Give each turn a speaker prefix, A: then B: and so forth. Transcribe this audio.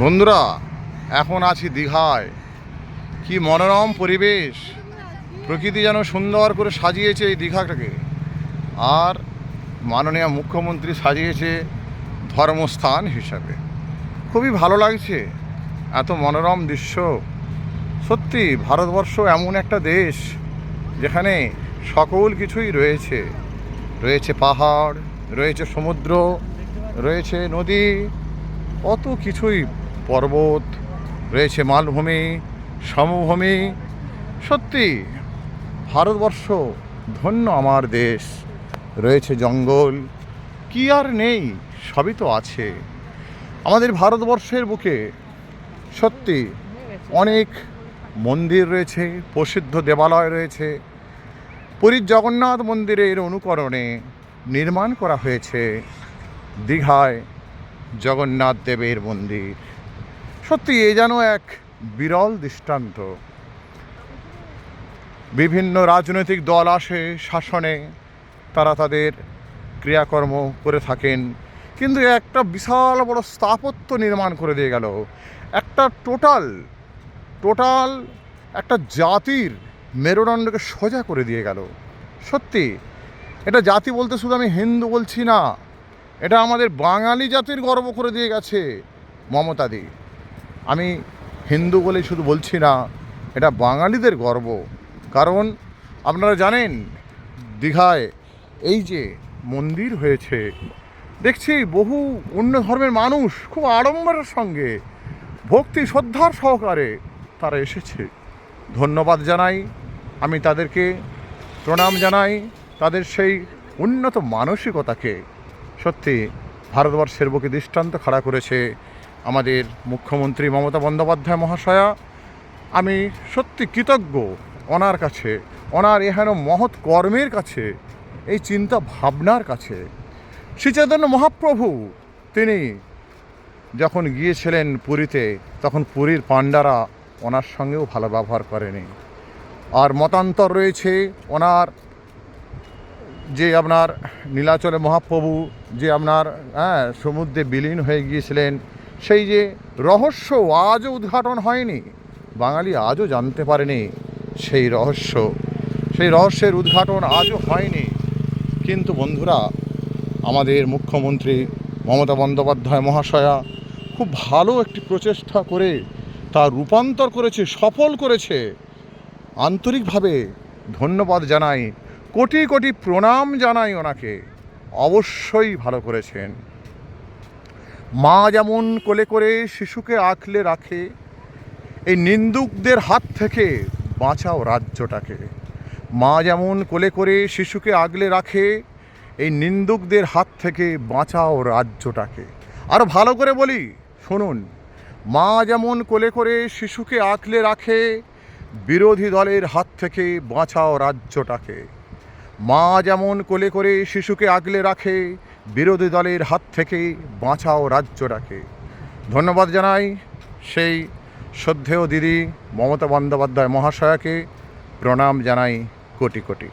A: বন্ধুরা, এখন আছি দীঘায়। কি মনোরম পরিবেশ। প্রকৃতি যেন সুন্দর করে সাজিয়েছে এই দীঘাটাকে। আর মাননীয় মুখ্যমন্ত্রী সাজিয়েছে ধর্মস্থান হিসাবে। খুবই ভালো লাগছে, এত মনোরম দৃশ্য। সত্যি, ভারতবর্ষ এমন একটা দেশ যেখানে সকল কিছুই রয়েছে। রয়েছে পাহাড়, রয়েছে সমুদ্র, রয়েছে নদী, কত কিছুই পর্বত, রয়েছে মালভূমি, সমভূমি। সত্যি, ভারতবর্ষ ধন্য আমার দেশ। রয়েছে জঙ্গল, কি আর নেই, সবই তো আছে। আমাদের ভারতবর্ষের বুকে সত্যি অনেক মন্দির রয়েছে, প্রসিদ্ধ দেবালয় রয়েছে। পুরীর জগন্নাথ মন্দিরের অনুকরণে নির্মাণ করা হয়েছে দীঘায় জগন্নাথ দেবের মন্দির। সত্যি, এ যেন এক বিরল দৃষ্টান্ত। বিভিন্ন রাজনৈতিক দল আসে শাসনে, তারা তাদের ক্রিয়াকর্ম করে থাকেন। কিন্তু একটা বিশাল বড় স্থাপত্য নির্মাণ করে দিয়ে গেল। একটা টোটাল টোটাল একটা জাতির মেরুদণ্ডকে সোজা করে দিয়ে গেল। সত্যি, এটা জাতি বলতে শুধু আমি হিন্দু বলছি না, এটা আমাদের বাঙালি জাতির গর্ব করে দিয়ে গেছে মমতাদি আমি হিন্দু বলে শুধু বলছি না, এটা বাঙালিদের গর্ব। কারণ আপনারা জানেন, দীঘায় এই যে মন্দির হয়েছে, দেখছি বহু অন্য ধর্মের মানুষ খুব আড়ম্বরের সঙ্গে, ভক্তি, শ্রদ্ধার সহকারে তারা এসেছে। ধন্যবাদ জানাই, আমি তাদেরকে প্রণাম জানাই, তাদের সেই উন্নত মানসিকতাকে। সত্যি, ভারতবর্ষের বুকে দৃষ্টান্ত খাড়া করেছে আমাদের মুখ্যমন্ত্রী মমতা বন্দ্যোপাধ্যায় মহাশয়া, আমি সত্যি কৃতজ্ঞ ওনার কাছে, ওনার এহেন মহৎ কর্মের কাছে, এই চিন্তা ভাবনার কাছে। শ্রী চৈতন্য মহাপ্রভু, তিনি যখন গিয়েছিলেন পুরীতে, তখন পুরীর পাণ্ডারা ওনার সঙ্গেও ভালো ব্যবহার করেনি। আর মতান্তর রয়েছে ওনার যে আপনার নীলাচলে মহাপ্রভু, যে আপনার হ্যাঁ সমুদ্রে বিলীন হয়ে গিয়েছিলেন সেই যে রহস্য আজও উদ্ঘাটন হয়নি, বাঙালি আজও জানতে পারেনি সেই রহস্য। সেই রহস্যের উদ্ঘাটন আজও হয়নি। কিন্তু বন্ধুরা, আমাদের মুখ্যমন্ত্রী মমতা বন্দ্যোপাধ্যায় মহাশয়া খুব ভালো একটি প্রচেষ্টা করে তার রূপান্তর করেছে, সফল করেছে। আন্তরিকভাবে ধন্যবাদ জানাই, কোটি কোটি প্রণাম জানাই ওনাকে। অবশ্যই ভালো করেছেন। মা যেমন কোলে করে শিশুকে আঁকলে রাখে, এই নিন্দুকদের হাত থেকে বাঁচাও রাজ্যটাকে। মা যেমন কোলে করে শিশুকে আগলে রাখে, এই নিন্দুকদের হাত থেকে বাঁচাও রাজ্যটাকে। আরও ভালো করে বলি, শুনুন, মা যেমন কোলে করে শিশুকে আঁকলে রাখে, বিরোধী দলের হাত থেকে বাঁচাও রাজ্যটাকে। মা যেমন কোলে করে শিশুকে আগলে রাখে, বিরোধী দলের হাত থেকে বাঁচাও রাজ্য রাখে। ধন্যবাদ জানাই সেই শ্রদ্ধেয় দিদি মমতা বন্দ্যোপাধ্যায় মহাশয়াকে। প্রণাম জানাই কোটি কোটি।